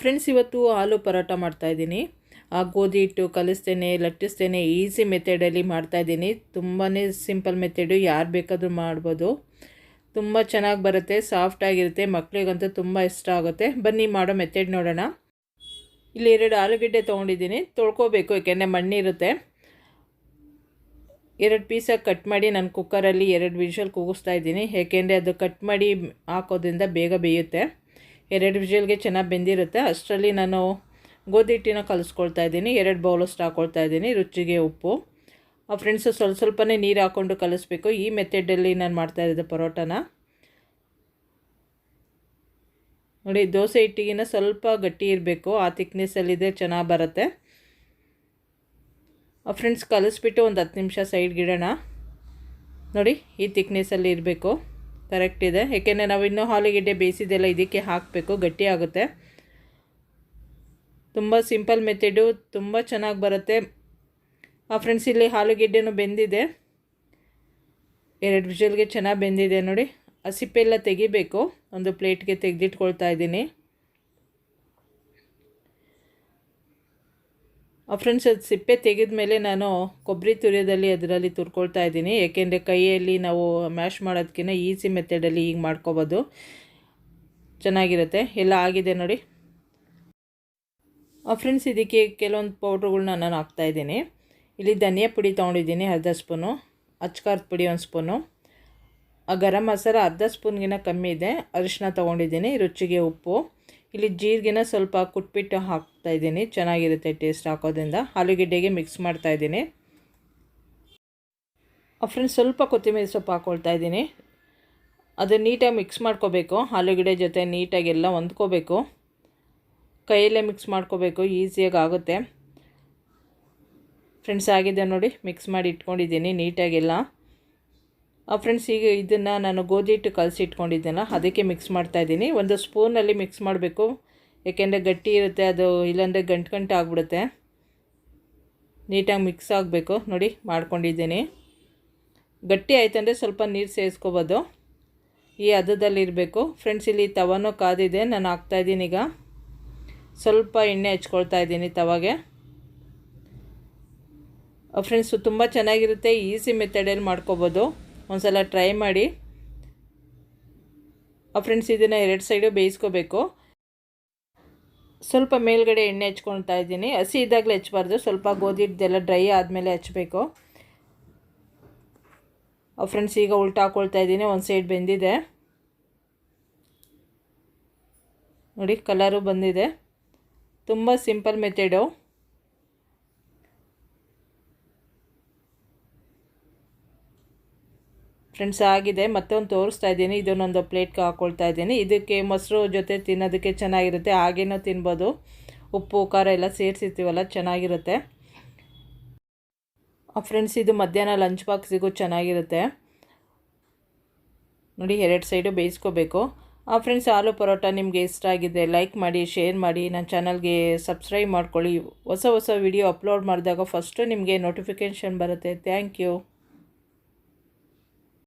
Friends ಇವತ್ತು ಆಲೂ ಪರೋಟ ಮಾಡ್ತಾಯಿದ್ದೀನಿ ಆ ಗೋಧಿ ಹಿಟ್ಟು ಕಲಿಸ್ತೇನೆ, ಲಟ್ಟಿಸ್ತೇನೆ ಈಸಿ ಮೆಥಡಲ್ಲಿ ಮಾಡ್ತಾಯಿದ್ದೀನಿ ತುಂಬಾ ಸಿಂಪಲ್ ಮೆಥಡು ಯಾರು ಬೇಕಾದರೂ ಮಾಡ್ಬೋದು. ತುಂಬ ಚೆನ್ನಾಗಿ ಬರುತ್ತೆ ಸಾಫ್ಟಾಗಿರುತ್ತೆ ಮಕ್ಕಳಿಗಂತೂ ತುಂಬ ಇಷ್ಟ ಆಗುತ್ತೆ. ಬನ್ನಿ ಮಾಡೋ ಮೆಥಡ್ ನೋಡೋಣ. ಇಲ್ಲಿ ಎರಡು ಆಲೂಗಡ್ಡೆ ತೊಗೊಂಡಿದ್ದೀನಿ, ತೊಳ್ಕೊಬೇಕು ಯಾಕೆಂದರೆ ಮಣ್ಣಿರುತ್ತೆ. ಎರಡು ಪೀಸಾಗಿ ಕಟ್ ಮಾಡಿ ನಾನು ಕುಕ್ಕರಲ್ಲಿ ಎರಡು ವಿಷಲ್ ಕೂಗಿಸ್ತಾ ಇದ್ದೀನಿ. ಯಾಕೆಂದರೆ ಅದು ಕಟ್ ಮಾಡಿ ಹಾಕೋದ್ರಿಂದ ಬೇಗ ಬೇಯುತ್ತೆ. ಎರಡು ವಿಜಲ್ಗೆ ಚೆನ್ನಾಗಿ ಬೆಂದಿರುತ್ತೆ. ಅಷ್ಟರಲ್ಲಿ ನಾನು ಗೋಧಿ ಹಿಟ್ಟಿನ ಕಲಿಸ್ಕೊಳ್ತಾ ಇದ್ದೀನಿ. ಎರಡು ಬೌಲಷ್ಟು ಹಾಕ್ಕೊಳ್ತಾ ಇದ್ದೀನಿ, ರುಚಿಗೆ ಉಪ್ಪು. ಫ್ರೆಂಡ್ಸು ಸ್ವಲ್ಪ ಸ್ವಲ್ಪನೇ ನೀರು ಹಾಕ್ಕೊಂಡು ಕಲಿಸ್ಬೇಕು. ಈ ಮೆಥಡಲ್ಲಿ ನಾನು ಮಾಡ್ತಾ ಇದ್ದೆ ಪರೋಟನ. ನೋಡಿ, ದೋಸೆ ಹಿಟ್ಟಿಗಿನ ಸ್ವಲ್ಪ ಗಟ್ಟಿ ಇರಬೇಕು. ಆ ತಿಕ್ನೆಸ್ಸಲ್ಲಿದೆ ಚೆನ್ನಾಗಿ ಬರುತ್ತೆ. ಫ್ರೆಂಡ್ಸ್ ಕಲಿಸ್ಬಿಟ್ಟು ಒಂದು ಹತ್ತು ನಿಮಿಷ ಸೈಡ್ಗಿಡೋಣ ನೋಡಿ, ಈ ತಿಕ್ನೆಸ್ಸಲ್ಲಿ ಇರಬೇಕು. ಕರೆಕ್ಟ್ ಇದೆ. ಏಕೆಂದರೆ ನಾವು ಇನ್ನೂ ಹಾಲಿಗೆಡ್ಡೆ ಬೇಯಿಸಿದ್ದೆಲ್ಲ ಇದಕ್ಕೆ ಹಾಕಬೇಕು. ಗಟ್ಟಿ ಆಗುತ್ತೆ. ತುಂಬ ಸಿಂಪಲ್ ಮೆಥಡು. ತುಂಬ ಚೆನ್ನಾಗಿ ಬರುತ್ತೆ. ಆ ಫ್ರೆಂಡ್ಸ್, ಇಲ್ಲಿ ಆಲೂಗೆಡ್ಡೆನೂ ಬೆಂದಿದೆ. ಎರಡು ವಿಷಲ್ಗೆ ಚೆನ್ನಾಗಿ ಬೆಂದಿದೆ ನೋಡಿ. ಆ ಸಿಪ್ಪೆಲ್ಲ ತೆಗಿಬೇಕು. ಒಂದು ಪ್ಲೇಟ್ಗೆ ತೆಗೆದಿಟ್ಕೊಳ್ತಾ ಇದ್ದೀನಿ. ಫ್ರೆಂಡ್ಸ್ ಅದು ಸಿಪ್ಪೆ ತೆಗೆದ ಮೇಲೆ ನಾನು ಕೊಬ್ಬರಿ ತುರಿಯೋದಲ್ಲಿ ಅದರಲ್ಲಿ ತುರ್ಕೊಳ್ತಾ ಇದ್ದೀನಿ. ಏಕೆಂದರೆ ಕೈಯಲ್ಲಿ ನಾವು ಮ್ಯಾಶ್ ಮಾಡೋದಕ್ಕಿಂತ ಈಸಿ ಮೆಥಡಲ್ಲಿ ಈಗ ಮಾಡ್ಕೋಬೋದು. ಚೆನ್ನಾಗಿರುತ್ತೆ. ಎಲ್ಲ ಆಗಿದೆ ನೋಡಿ. ಫ್ರೆಂಡ್ಸ್ ಇದಕ್ಕೆ ಕೆಲವೊಂದು ಪೌಡ್ರುಗಳ್ನ ನಾನು ಹಾಕ್ತಾಯಿದ್ದೀನಿ ಇಲ್ಲಿ ಧನಿಯಾ ಪುಡಿ ತೊಗೊಂಡಿದ್ದೀನಿ, ಅರ್ಧ ಸ್ಪೂನು. ಅಚ್ಕಾರದ ಪುಡಿ ಒಂದು ಸ್ಪೂನು. ಗರಂ ಮಸಾಲ ಅರ್ಧ ಸ್ಪೂನ್ಗಿಂತ ಕಮ್ಮಿ ಇದೆ. ಅರಿಶಿನ ತೊಗೊಂಡಿದ್ದೀನಿ, ರುಚಿಗೆ ಉಪ್ಪು. ಇಲ್ಲಿ ಜೀರಿಗೆನ ಸ್ವಲ್ಪ ಕುಟ್ಬಿಟ್ಟು ಹಾಕ್ತಾಯಿದ್ದೀನಿ ಚೆನ್ನಾಗಿರುತ್ತೆ ಟೇಸ್ಟ್ ಹಾಕೋದ್ರಿಂದ. ಆಲೂಗೆಡ್ಡೆಗೆ ಮಿಕ್ಸ್ ಮಾಡ್ತಾ ಇದ್ದೀನಿ. ಫ್ರೆಂಡ್ಸ್ ಸ್ವಲ್ಪ ಕೊತ್ತಂಬರಿ ಸೊಪ್ಪು ಹಾಕ್ಕೊಳ್ತಾ ಇದ್ದೀನಿ. ಅದು ನೀಟಾಗಿ ಮಿಕ್ಸ್ ಮಾಡ್ಕೋಬೇಕು. ಆಲೂಗೆಡ್ಡೆ ಜೊತೆ ನೀಟಾಗಿ ಎಲ್ಲ ಹೊಂದ್ಕೋಬೇಕು. ಕೈಯಲ್ಲೇ ಮಿಕ್ಸ್ ಮಾಡ್ಕೋಬೇಕು. ಈಸಿಯಾಗಿ ಆಗುತ್ತೆ. ಫ್ರೆಂಡ್ಸ್ ಆಗಿದೆ ನೋಡಿ? ಮಿಕ್ಸ್ ಮಾಡಿ ಇಟ್ಕೊಂಡಿದ್ದೀನಿ ನೀಟಾಗೆಲ್ಲ ಫ್ರೆಂಡ್ಸ್ ಈಗ ಇದನ್ನು ನಾನು ಗೋಧಿ ಹಿಟ್ಟು ಕಲಸಿ ಇಟ್ಕೊಂಡಿದ್ದೆನ, ಅದಕ್ಕೆ ಮಿಕ್ಸ್ ಮಾಡ್ತಾಯಿದ್ದೀನಿ ಒಂದು ಸ್ಪೂನಲ್ಲಿ ಮಿಕ್ಸ್ ಮಾಡಬೇಕು. ಏಕೆಂದರೆ ಗಟ್ಟಿ ಇರುತ್ತೆ, ಅದು ಇಲ್ಲಾಂದರೆ ಗಂಟು ಗಂಟು ಆಗಿಬಿಡುತ್ತೆ. ನೀಟಾಗಿ ಮಿಕ್ಸ್ ಆಗಬೇಕು. ನೋಡಿ, ಮಾಡ್ಕೊಂಡಿದ್ದೀನಿ. ಗಟ್ಟಿ ಆಯ್ತಂದರೆ ಸ್ವಲ್ಪ ನೀರು ಸೇರಿಸ್ಕೋಬೋದು. ಈ ಹದದಲ್ಲಿರಬೇಕು ಫ್ರೆಂಡ್ಸ್ ಇಲ್ಲಿ ತವನೂ ಕಾದಿದೆ, ನಾನು ಹಾಕ್ತಾಯಿದ್ದೀನಿ ಈಗ. ಸ್ವಲ್ಪ ಎಣ್ಣೆ ಹಚ್ಕೊಳ್ತಾ ಇದ್ದೀನಿ ತವಾಗೆ. ಫ್ರೆಂಡ್ಸು ತುಂಬ ಚೆನ್ನಾಗಿರುತ್ತೆ ಈಸಿ ಮೆಥಡಲ್ಲಿ ಮಾಡ್ಕೋಬೋದು. ಒಂದು ಸಲ ಟ್ರೈ ಮಾಡಿ ಫ್ರೆಂಡ್ಸ್ ಇದನ್ನು ಎರಡು ಸೈಡು ಬೇಯಿಸ್ಕೋಬೇಕು. ಸ್ವಲ್ಪ ಮೇಲ್ಗಡೆ ಎಣ್ಣೆ ಹಚ್ಕೊಳ್ತಾ ಇದ್ದೀನಿ. ಹಸಿ ಇದ್ದಾಗಲೇ ಹಚ್ಬಾರ್ದು. ಸ್ವಲ್ಪ ಗೋಧಿ ಹಿಡ್ದೆಲ್ಲ ಡ್ರೈ ಆದಮೇಲೆ ಹಚ್ಚಬೇಕು ಫ್ರೆಂಡ್ಸ್ ಈಗ ಉಲ್ಟ ಹಾಕ್ಕೊಳ್ತಾ ಇದ್ದೀನಿ. ಒಂದು ಸೈಡ್ ಬೆಂದಿದೆ. ನೋಡಿ ಕಲರು ಬಂದಿದೆ. ತುಂಬ ಸಿಂಪಲ್ ಮೆಥಡು ಫ್ರೆಂಡ್ಸ್ ಆಗಿದೆ ಮತ್ತೊಂದು ತೋರಿಸ್ತಾ ಇದ್ದೀನಿ. ಇದನ್ನೊಂದು ಪ್ಲೇಟ್ಗೆ ಹಾಕ್ಕೊಳ್ತಾ ಇದ್ದೀನಿ. ಇದಕ್ಕೆ ಮೊಸರು ಜೊತೆ ತಿನ್ನೋದಕ್ಕೆ ಚೆನ್ನಾಗಿರುತ್ತೆ. ಹಾಗೇನೂ ತಿನ್ಬೋದು. ಉಪ್ಪು, ಖಾರ ಎಲ್ಲ ಸೇರಿಸಿರ್ತೀವಲ್ಲ, ಚೆನ್ನಾಗಿರುತ್ತೆ. ಫ್ರೆಂಡ್ಸ್ ಇದು ಮಧ್ಯಾಹ್ನ ಲಂಚ್ ಬಾಕ್ಸಿಗೂ ಚೆನ್ನಾಗಿರುತ್ತೆ. ನೋಡಿ, ಎರಡು ಸೈಡು ಬೇಯಿಸ್ಕೋಬೇಕು. ಆ ಫ್ರೆಂಡ್ಸ್ ಆಲೂ ಪರೋಟ ನಿಮಗೆ ಇಷ್ಟ ಆಗಿದೆ ಲೈಕ್ ಮಾಡಿ ಶೇರ್ ಮಾಡಿ ನನ್ನ ಚಾನಲ್ಗೆ ಸಬ್ಸ್ಕ್ರೈಬ್ ಮಾಡ್ಕೊಳ್ಳಿ. ಹೊಸ ಹೊಸ ವಿಡಿಯೋ ಅಪ್ಲೋಡ್ ಮಾಡಿದಾಗ ಫಸ್ಟು ನಿಮಗೆ ನೋಟಿಫಿಕೇಷನ್ ಬರುತ್ತೆ. Thank you